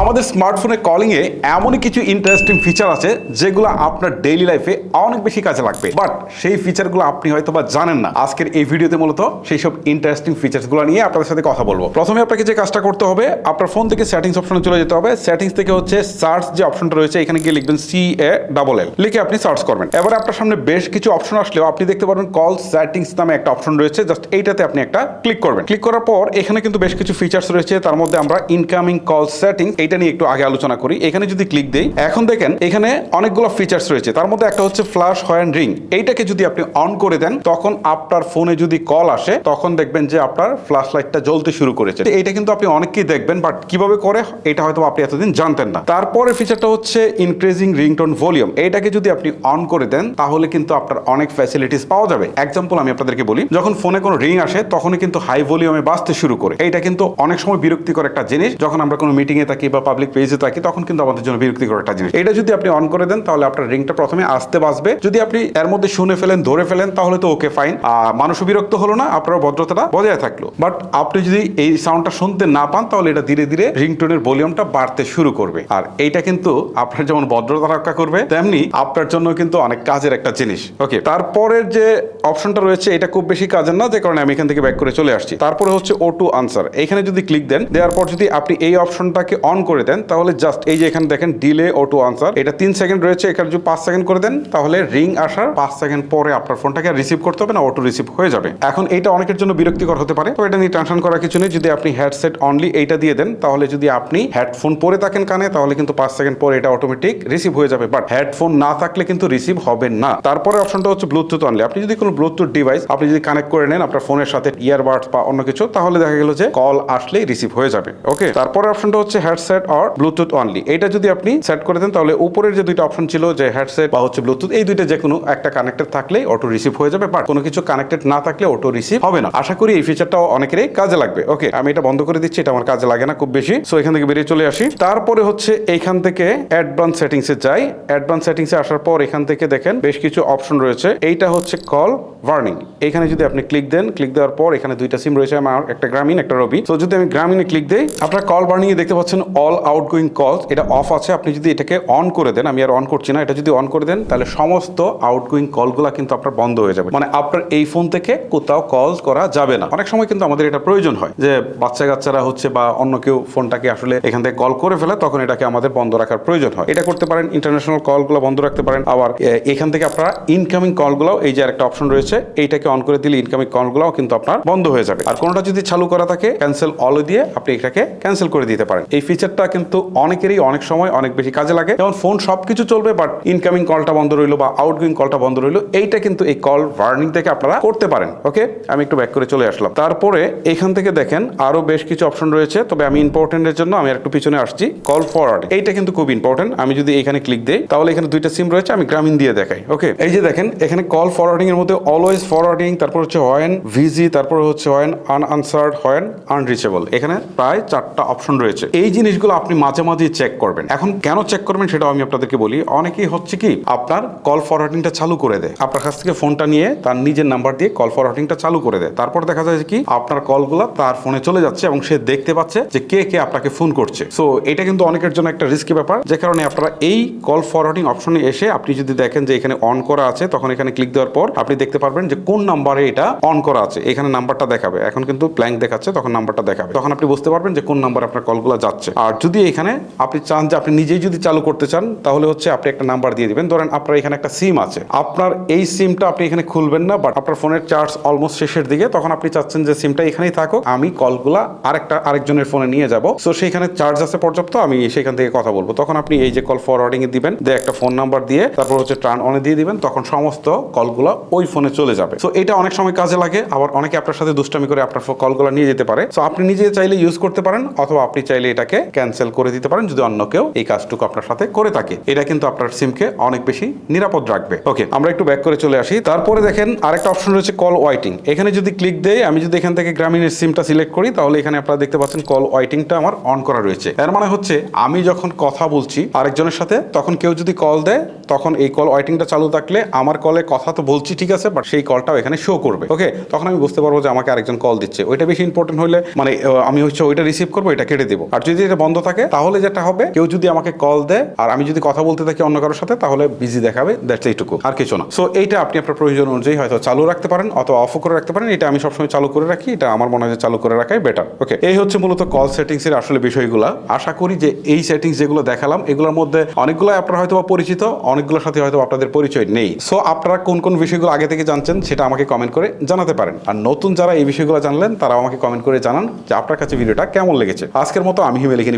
আমাদের স্মার্টফোনে কলিং এ এমনই কিছু ইন্টারেস্টিং ফিচার আছে, যেগুলো আপনার ডেইলি লাইফে অনেক বেশি কাজে লাগবে। বাট সেই ফিচারগুলো আপনি হয়তো বা জানেন না। আজকের এই ভিডিওতে মূলত সেই সব ইন্টারেস্টিং ফিচার্সগুলো নিয়ে আপনাদের সাথে কথা বলব। প্রথমে আপনাকে যে কাজটা করতে হবে, আপনার ফোন থেকে সেটিংস অপশনে চলে যেতে হবে। সেটিংস থেকে হচ্ছে সার্চ যে অপশনটা রয়েছে, এখানে গিয়ে লিখবেন সি এ ডাবল এল লিখে আপনি সার্চ করবেন। এবারে আপনার সামনে বেশ কিছু অপশন আসলেও আপনি দেখতে পারবেন কল সেটিংস নামে একটা অপশন রয়েছে। জাস্ট এইটাতে আপনি একটা ক্লিক করবেন। ক্লিক করার পর এখানে কিন্তু বেশ কিছু ফিচার্স রয়েছে। তার মধ্যে আমরা ইনকামিং কল সেটিংস এইটা নিয়ে একটু আগে আলোচনা করি। এখানে যদি ক্লিক দেই, এখন দেখেন এখানে অনেকগুলো ফিচার্স রয়েছে। তার মধ্যে একটা হচ্ছে ফ্ল্যাশ হ্যান্ড রিং এইটাকে যদি আপনি অন করে দেন, তখন আপনার ফোনে যদি কল আসে, তখন দেখবেন যে আপনার ফ্ল্যাশ লাইটটা জ্বলতে শুরু করেছে। এটা কিন্তু আপনি অনেককেই দেখবেন বাট কীভাবে করে, এটা হয়তো আপনি এতদিন জানতেন না। তারপরে ফিচারটা হচ্ছে ইনক্রিজিং রিংটোন ভলিউম এইটাকে যদি আপনি অন করে দেন, তাহলে কিন্তু আপনার অনেক ফ্যাসিলিটিস পাওয়া যাবে। এক্সাম্পল আমি আপনাদেরকে বলি, যখন ফোনে কোনো রিং আসে, তখনই কিন্তু হাই ভলিউমে বাঁচতে শুরু করে। এইটা কিন্তু অনেক সময় বিরক্তিকর একটা জিনিস। যখন আমরা কোনো মিটিংয়ে থাকি বা পাবলিক পেজে থাকি, তখন কিন্তু আমাদের জন্য বিরক্তিকর একটা জিনিস। এটা যদি আপনি অন করে দেন, তাহলে আপনার রিংটা প্রথমে আসতে বাসবে যদি আপনি এর মধ্যে শুনে ফেলেন, ধরে ফেলেন, তাহলে তো ওকে ফাইন মানুষও বিরক্ত হলো না আপনার ভদ্রতাটা বজায় থাকল। বাট আপনি যদি এই সাউন্ডটা শুনতে না পান, তাহলে এটা ধীরে ধীরে রিংটোনের ভলিউমটা বাড়তে শুরু করবে। আর এইটা কিন্তু আপনার যেমন ভদ্রতা রক্ষা করবে, তেমনি আপনার জন্য কিন্তু অনেক কাজের একটা জিনিস। ওকে তারপরের যে অপশনটা রয়েছে, এটা খুব বেশি কাজের না, যে কারণে আমি এখান থেকে ব্যাক করে চলে আসছি। তারপরে হচ্ছে ও টু আনসার এখানে যদি ক্লিক দেন, দেওয়ার পর যদি আপনি এই অপশনটাকে অন করে দেন, তাহলে জাস্ট এই যে এখানে দেখেন ডিলে অটো আনসার এটা তিন সেকেন্ড রয়েছে, এখানে যদি পাঁচ সেকেন্ড করে দেন, তাহলে রিং আসার পাঁচ সেকেন্ড পরে আপনার ফোনটাকে রিসিভ করতে হবে না অটো রিসিভ হয়ে যাবে। এখন এটা অনেকের জন্য বিরক্তিকর হতে পারে, তো এটা নিয়ে টেনশন করার কিছু নেই, যদি আপনি হেডসেট অনলি এইটা দিয়ে দেন, তাহলে যদি আপনি হেডফোন পরে থাকেন কানে, তাহলে কিন্তু পাঁচ সেকেন্ড পরে এটা অটোমেটিক রিসিভ হয়ে যাবে বাট হেডফোন না থাকলে কিন্তু রিসিভ হবে না। তারপরে অপশনটা হচ্ছে ব্লুটুথ অনলি আপনি যদি কোনো ব্লুটুথ ডিভাইস আপনি যদি কানেক্ট করে নেন আপনার ফোনের সাথে ইয়ারবাডস বা অন্য কিছু, তাহলে দেখা গেল যে কল আসলেই রিসিভ হয়ে যাবে ওকে তারপরে অপশনটা হচ্ছে হেডসেট অর ব্লুটুথ অনলি এটা যদি আপনি সেট করে দেন, তাহলে উপরের যে দুইটা অপশন ছিল, যে হেডসেট বা হচ্ছে ব্লুটুথ এই দুইটা যে কোনো একটা কানেক্টেড থাকলেই অটো রিসিভ হয়ে যাবে বাট কোনো কিছু কানেক্টেড না থাকলে অটো রিসিভ হবে না। আশা করি এই ফিচারটাও অনেকেরই কাজে লাগবে। ওকে আমি এটা বন্ধ করে দিচ্ছি, এটা আমার কাজে লাগে না খুব বেশি। সো এখান থেকে বেরিয়ে চলে আসি। তারপরে হচ্ছে এইখান থেকে অ্যাডভান্স সেটিংসে যাই। অ্যাডভান্স সেটিংসে আসার পর এখান থেকে দেখেন বেশ কিছু অপশন রয়েছে। এইটা হচ্ছে কল ওয়ার্নিং এখানে যদি আপনি ক্লিক দেন ক্লিক দেওয়ার পর এখানে দুইটা সিম রয়েছে, আমার একটা গ্রামীণ একটা রবি তো যদি আমি গ্রামীণে ক্লিক দেই, আপনার কল ওয়ার্নিং দেখতে পাচ্ছেন অল আউটগোয়িং কলস এটা অফ আছে, আপনি যদি এটাকে অন করে দেন, আমি আর অন করছি না, এটা যদি অন করে দেন, তাহলে সমস্ত আউটগোয়িং কলগুলো কিন্তু আপনার বন্ধ হয়ে যাবে। মানে আপনার এই ফোন থেকে কোথাও কল করা যাবে না। অনেক সময় কিন্তু আমাদের এটা প্রয়োজন হয়, যে বাচ্চা কাচ্চারা হচ্ছে বা অন্য কেউ ফোনটাকে আসলে এখান থেকে কল করে ফেলে, তখন এটাকে আমাদের বন্ধ রাখার প্রয়োজন হয়। এটা করতে পারেন ইন্টারন্যাশনাল কলগুলো বন্ধ রাখতে পারেন। আবার এখান থেকে আপনারা ইনকামিং কলগুলো এই যে একটা অপশন রয়েছে, এইটাকে অন করে দিলে ইনকামিং কলগুলোও কিন্তু আপনার বন্ধ হয়ে যাবে। আর কোনোটা যদি চালু করা থাকে ক্যান্সেল অল দিয়ে আপনি এটাকে ক্যান্সেল করে দিতে পারেন। এই ফিচারটা কিন্তু অনেকেরই অনেক সময় অনেক বেশি কাজে লাগে। যেমন ফোন সবকিছু চলবে বাট ইনকামিং কলটা বন্ধ রইল বা আউটগোয়িং কলটা বন্ধ রইল, এইটা কিন্তু এই কল ওয়ার্নিং থেকে আপনারা করতে পারেন ওকে আমি একটু ব্যাক করে চলে আসলাম। তারপরে এখান থেকে দেখেন আরও বেশ কিছু অপশন রয়েছে, তবে আমি ইম্পর্টেন্টের জন্য আমি একটু পিছনে আসছি। কল ফরওয়ার্ড এইটা কিন্তু খুব ইম্পর্টেন্ট আমি যদি এখানে ক্লিক দিই, তাহলে এখানে দুইটা সিম রয়েছে, আমি গ্রামীণ দিয়ে দেখাই ওকে এই যে দেখেন, এখানে কল ফরওয়ার্ডিং এর মধ্যে অলওয়েজ ফরওয়ার্ডিং তারপর হচ্ছে হয়েন ভিজি তারপর হচ্ছে হয়েন আনআনসার্ড হয়েন আনরিচেবল এখানে প্রায় চারটা অপশন রয়েছে। এই জিনিসগুলো আপনি মাঝে মাঝে চেক করবেন। এখন কেন চেক করবেন সেটাও আমি আপনাদেরকে বলি। অনেকেই হচ্ছে কি, আপনার কল ফরওয়ার্ডিংটা চালু করে দেয়। আপনার কাছ থেকে ফোনটা নিয়ে তার নিজের নাম্বার দিয়ে কল ফরওয়ার্ডিংটা চালু করে দেয়। তারপর দেখা যায় কি, আপনার কলগুলো তার ফোনে চলে যাচ্ছে এবং সে দেখতে পাচ্ছে যে কে কে আপনাকে ফোন করছে। সো এটা কিন্তু অনেকের জন্য একটা রিস্কি ব্যাপার। যে কারণে আপনারা এই কল ফরওয়ার্ডিং অপশনে এসে আপনি যদি দেখেন যে এখানে অন করা আছে, তখন এখানে ক্লিক দেওয়ার পর আপনি দেখতে পারবেন যে কোন নাম্বারে এটা অন করা আছে। এখানে নাম্বারটা দেখাবে। এখন কিন্তু ব্ল্যাঙ্ক দেখাচ্ছে, তখন নাম্বারটা দেখাবে। তখন আপনি বুঝতে পারবেন যে কোন নাম্বার আপনার কলগুলো যাচ্ছে। আর যদি এখানে আপনি চান যে আপনি নিজেই যদি চালু করতে চান, তাহলে হচ্ছে আপনি একটা নাম্বার দিয়ে দিবেন। ধরেন আপনার এখানে একটা সিম আছে। আপনার এই সিমটা আপনি এখানে খুলবেন না বাট আপনার ফোনের চার্জ অলমোস্ট শেষের দিকে, তখন আপনি চাচ্ছেন যে সিমটা এখানেই থাকুক। আমি কলগুলা আরেকটা, আরেকজনের ফোনে নিয়ে যাব। সো সেইখানে চার্জ আছে পর্যাপ্ত, আমি সেখান থেকে কথা বলব। তখন আপনি এই যে কল ফরওয়ার্ডিং এ দিবেন, দিয়ে একটা ফোন নাম্বার দিয়ে, তারপর হচ্ছে টার্ন অনে দিয়ে দিবেন, তখন সমস্ত কলগুলো ওই ফোনে চলে যাবে। সো এটা অনেক সময় কাজে লাগে, আবার অনেকে আপনার সাথে দুষ্টামি করে আপনার কলগুলো নিয়ে যেতে পারে। সো আপনি নিজে চাইলে ইউজ করতে পারেন, অথবা আপনি চাইলে এটাকে ক্যান্সেল করে দিতে পারেন যদি অন্য কেউ এই কাজটুকু আপনার সাথে করে থাকে। এটা কিন্তু আপনার সিমকে অনেক বেশি নিরাপদ রাখবে। ওকে, আমরা একটু ব্যাক করে চলে আসি। তারপরে দেখেন আরেকটা অপশন রয়েছে কল ওয়াইটিং এখানে যদি ক্লিক দেই, আমি যদি এখান থেকে গ্রামীণের সিমটা সিলেক্ট করি, তাহলে এখানে আপনারা দেখতে পাচ্ছেন কল ওয়াইটিংটা আমার অন করা রয়েছে। এর মানে হচ্ছে, আমি যখন কথা বলছি আরেকজনের সাথে, তখন কেউ যদি কল দেয়, তখন এই কল ওয়াইটিংটা চালু থাকলে আমার কলে কথা তো বলছি, ঠিক আছে বাট সেই কলটাও এখানে শো করবে। ওকে, তখন আমি বুঝতে পারব যে আমাকে আরেকজন কল দিচ্ছে। ওইটা বেশি ইম্পর্টেন্ট হলে মানে আমি হচ্ছে ওইটা রিসিভ করব, এটা কেটে দেবো। আর যদি এটা বন্ধ থাকে, তাহলে যেটা হবে, কেউ যদি আমাকে কল দেয়, আর আমি যদি কথা বলতে থাকি অন্য কারোর সাথে, তাহলে বিজি দেখাবে দ্যাটস এইটুকু, আর কিছু না। সো এইটা আপনি আপনার প্রয়োজন অনুযায়ী হয়তো চালু রাখতে পারেন, অথবা অফ করে রাখতে পারেন, এটা আমি সবসময় চালু করে রাখি, এটা আমার মনে হয় চালু করে রাখাই বেটার ওকে এই হচ্ছে মূলত কল সেটিংস এর আসলে বিষয়গুলো। আশা করি যে এই সেটিংস যেগুলো দেখালাম, এগুলোর মধ্যে অনেকগুলো আপনারা হয়তো পরিচিত, অনেকগুলোর সাথে হয়তো আপনাদের পরিচয় নেই। সো আপনারা কোন কোন বিষয়গুলো আগে থেকে জানছেন, সেটা আমাকে কমেন্ট করে জানাতে পারেন। আর নতুন যারা এই বিষয়গুলো জানলেন তারা আমাকে কমেন্ট করে জানান যে আপনার কাছে ভিডিওটা কেমন লেগেছে। আজকের মতো আমি হিমেল এখানে